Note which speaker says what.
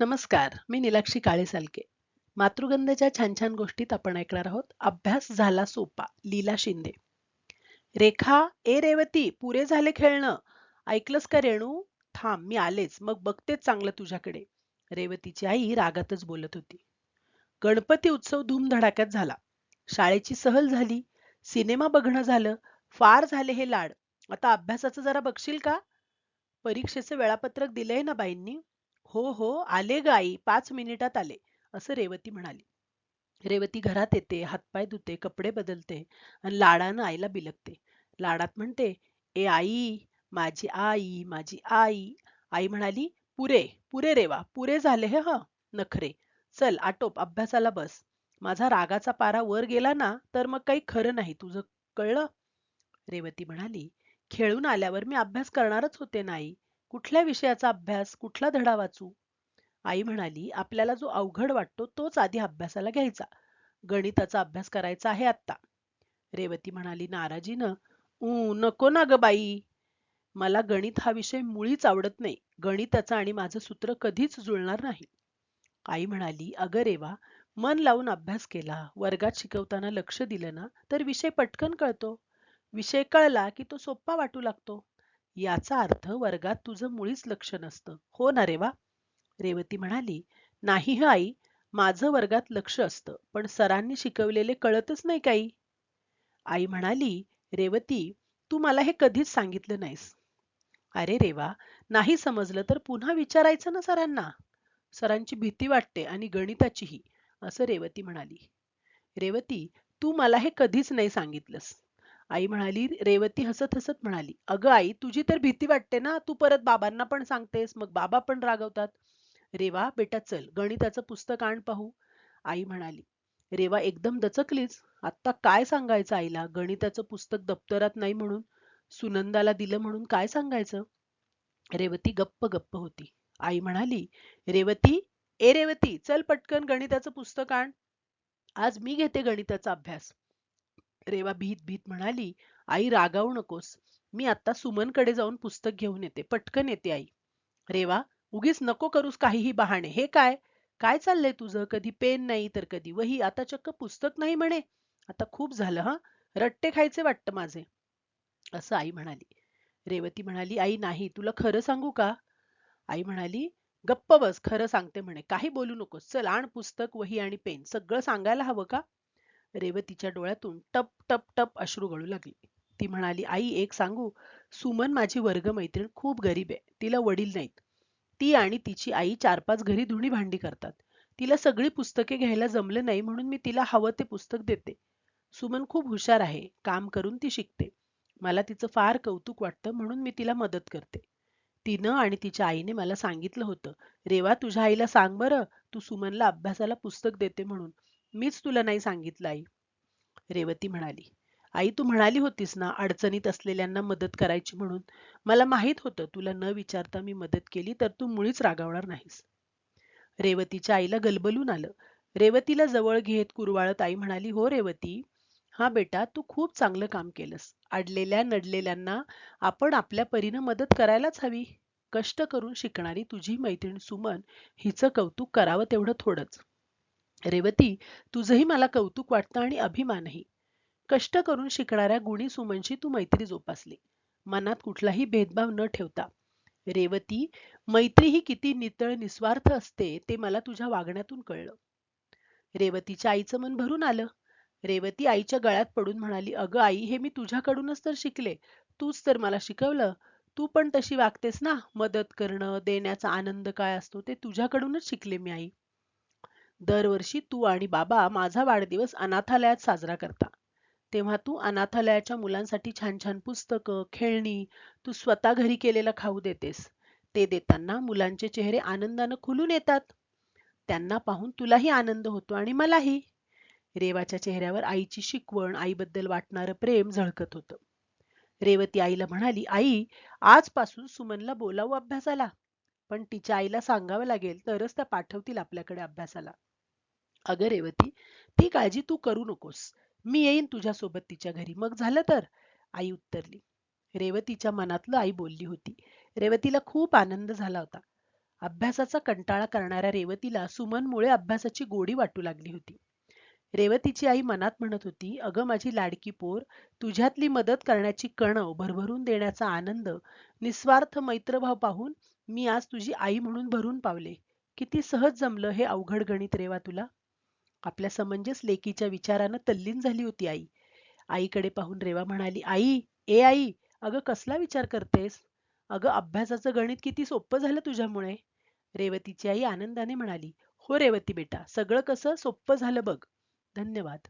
Speaker 1: नमस्कार मी निलाक्षी काळे सालके मातृगंधच्या छान छान गोष्टीत आपण ऐकणार आहोत अभ्यास झाला सोपा लीला शिंदे. रेखा ए रेवती पुरे झाले खेळणं. ऐकलंस का रेणू? थांब मी आलेच मग बघतेच चांगलं तुझ्याकडे. रेवतीची आई रागातच बोलत होती. गणपती उत्सव धूमधडाक्यात झाला. शाळेची सहल झाली. सिनेमा बघणं झालं. फार झाले हे लाड. आता अभ्यासाचं जरा बघशील का? परीक्षेचं वेळापत्रक दिलंय ना बाईंनी. हो हो आले ग आई पाच मिनिटात आले असं रेवती म्हणाली. रेवती घरात येते हातपाय धुते कपडे बदलते आणि लाडानं आईला बिलकते लाडात म्हणते ए आई माझी आई माझी आई. आई म्हणाली पुरे पुरे रेवा पुरे झाले हे ह नखरे. चल आटोप अभ्यासाला बस. माझा रागाचा पारा वर गेला ना तर मग काही खरं नाही तुझं कळलं? रेवती म्हणाली खेळून आल्यावर मी अभ्यास करणारच होते नाही. कुठल्या विषयाचा अभ्यास कुठला धडा वाचू? आई म्हणाली आपल्याला जो अवघड वाटतो तोच आधी अभ्यासाला घ्यायचा. गणिताचा अभ्यास करायचा आहे आत्ता. रेवती म्हणाली नाराजीनं ऊ नको ना ग बाई. मला गणित हा विषय मुळीच आवडत नाही. गणिताचं आणि माझं सूत्र कधीच जुळणार नाही. आई म्हणाली अगं रेवा मन लावून अभ्यास केला वर्गात शिकवताना लक्ष दिलं ना तर विषय पटकन कळतो. विषय कळला की तो सोप्पा वाटू लागतो. याचा अर्थ वर्गात तुझं मुळीच लक्ष नसतं. हो ना रेवा रेवती म्हणाली नाही ह आई माझं वर्गात लक्ष असतं पण सरांनी शिकवलेले कळतच नाही काही. आई म्हणाली रेवती तू मला हे कधीच सांगितलं नाहीस. अरे रेवा नाही समजलं तर पुन्हा विचारायचं ना सरांना. सरांची भीती वाटते आणि गणिताचीही असं रेवती म्हणाली. रेवती तू मला हे कधीच नाही सांगितलंस. आई म्हणाली रेवती हसत हसत म्हणाली अगं आई तुझी तर भीती वाटते ना तू परत बाबांना पण सांगतेस मग बाबा पण रागवतात. रेवा बेटा चल गणिताचं पुस्तक आण पाहू. आई म्हणाली रेवा एकदम दचकलीच आत्ता काय सांगायचं आईला? गणिताचं पुस्तक दप्तरात नाही म्हणून? सुनंदाला दिलं म्हणून काय सांगायचं? रेवती गप्प गप्प होती. आई म्हणाली रेवती ए रेवती चल पटकन गणिताचं पुस्तक आण. आज मी घेते गणिताचा अभ्यास. रेवा भीत भीत म्हणाली आई रागावू नकोस. मी आता सुमनकडे जाऊन पुस्तक घेऊन येते. पटकन येते आई. रेवा उगीच नको करूस काहीही बहाणे. हे काय? काय चाललंय तुझं? कधी पेन नाही तर कधी वही. आता चक्क पुस्तक नाही म्हणे. आता खूप झालं हा? रट्टे खायचे वाटतं माझे. असं आई म्हणाली. रेवती म्हणाली आई नाही. तुला खरं सांगू का? आई म्हणाली गप्प बस. खरं सांगते म्हणे. काही बोलू नकोस. चल आण पुस्तक वही आणि पेन. सगळं सांगायला हवं का? रेवतीच्या डोळ्यातून टप टप टप अश्रू गळू लागले. ती म्हणाली आई एक सांगू? सुमन माझी वर्गमैत्रीण खूप गरीब आहे. तिला वडील नाहीत. ती आणि तिची आई चार पाच घरी धुणी भांडी करतात. तिला सगळी पुस्तके घ्यायला जमले नाही म्हणून मी तिला हवं ते पुस्तक देते. सुमन खूप हुशार आहे. काम करून ती शिकते. मला तिचं फार कौतुक वाटतं म्हणून मी तिला मदत करते. तिनं आणि तिच्या आईने मला सांगितलं होतं रेवा तुझ्या आईला सांग बरं. तू सुमनला अभ्यासाला पुस्तक देते म्हणून. मीच तुला नाही सांगितलं आई. रेवती म्हणाली. आई तू म्हणाली होतीस ना अडचणीत असलेल्यांना मदत करायची म्हणून. मला माहीत होतं तुला न विचारता मी मदत केली तर तू मुळीच रागावणार नाहीस. रेवतीच्या आईला गलबलून आलं. रेवतीला जवळ घेत कुरवाळत आई म्हणाली हो रेवती. हा बेटा तू खूप चांगलं काम केलंस. अडलेल्या नडलेल्यांना आपण आपल्या परीनं मदत करायलाच हवी. कष्ट करून शिकणारी तुझी मैत्रीण सुमन हिचं कौतुक करावं तेवढं थोडंच. रेवती तुझंही मला कौतुक वाटतं आणि अभिमानही. कष्ट करून शिकणाऱ्या गुणी सुमनशी तू मैत्री जोपासली. मनात कुठलाही भेदभाव न ठेवता. रेवती मैत्री ही किती नितळ निस्वार्थ असते ते मला तुझ्या वागण्यातून कळलं. रेवतीच्या आईचं मन भरून आलं. रेवती आईच्या गळ्यात पडून म्हणाली अगं आई हे मी तुझ्याकडूनच तर शिकले. तूच तर मला शिकवलं. तू पण तशी वागतेस ना. मदत करणं देण्याचा आनंद काय असतो ते तुझ्याकडूनच शिकले मी आई. दरवर्षी तू आणि बाबा माझा वाढदिवस अनाथालयात साजरा करता. तेव्हा तू अनाथालयाच्या मुलांसाठी छान छान पुस्तकं खेळणी तू स्वतः घरी केलेला खाऊ देतेस. ते देताना मुलांचे चेहरे आनंदानं खुलून येतात. त्यांना पाहून तुलाही आनंद होतो आणि मलाही. रेवाच्या चेहऱ्यावर आईची शिकवण आईबद्दल वाटणारं प्रेम झळकत होतं. रेवती आईला म्हणाली आई आजपासून सुमनला बोलावू अभ्यासाला. पण तिच्या आईला सांगावं लागेल तरच त्या पाठवतील आपल्याकडे अभ्यासाला. अगं रेवती ती काळजी तू करू नकोस. मी येईन तुझ्यासोबत तिच्या घरी. मग झालं तर? आई उत्तरली. रेवतीच्या मनातलं आई बोलली होती. रेवतीला खूप आनंद झाला होता. अभ्यासाचा कंटाळा करणाऱ्या रेवतीला सुमनमुळे अभ्यासाची गोडी वाटू लागली होती. रेवतीची आई मनात म्हणत होती अगं माझी लाडकी पोर तुझ्यातली मदत करण्याची कणव भरभरून देण्याचा आनंद निस्वार्थ मैत्रभाव पाहून मी आज तुझी आई म्हणून भरून पावले. किती सहज जमलं हे अवघड गणित रेवा तुला. आपल्या समंजस लेकीच्या विचारानं तल्लीन झाली होती आई. आईकडे पाहून रेवा म्हणाली आई ए आई अगं कसला विचार करतेस? अगं अभ्यासाचं गणित किती सोपं झालं तुझ्यामुळे. रेवतीची आई आनंदाने म्हणाली हो रेवती बेटा सगळं कसं सोपं झालं बघ. धन्यवाद.